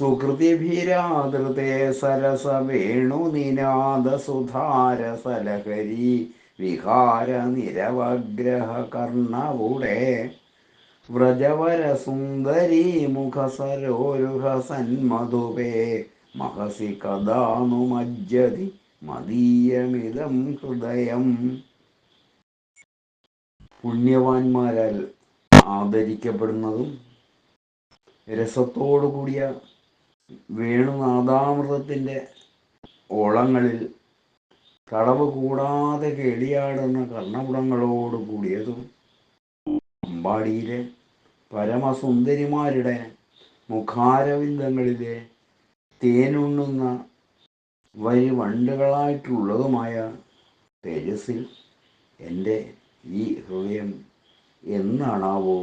സുഹൃതിഭിരാതൃതേ സരസ വേണുനിനാദസുധാരസലഹരി കർണവുടെ വ്രജവര സുന്ദരീ മുഖസരോരുഹ സന്മധുവേ മഹസി കഥാനുമജ്ജതി മദീയമിതം ഹൃദയം. പുണ്യവാന്മാരാൽ ആദരിക്കപ്പെടുന്നതും രസത്തോടു കൂടിയ വേണുനാദാമൃതത്തിന്റെ ഓളങ്ങളിൽ തടവ് കൂടാതെ കേളിയാടുന്ന കർണപുടങ്ങളോട് കൂടിയതും അമ്പാടിയിലെ പരമസുന്ദരിമാരുടെ മുഖാരവിന്ദങ്ങളിലെ തേനുണ്ണുന്ന വരി വണ്ടുകളായിട്ടുള്ളതുമായ തേജസ്സിൽ എന്റെ ഈ ഹൃദയം എന്നാണാവോ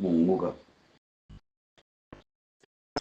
മുങ്ങുക?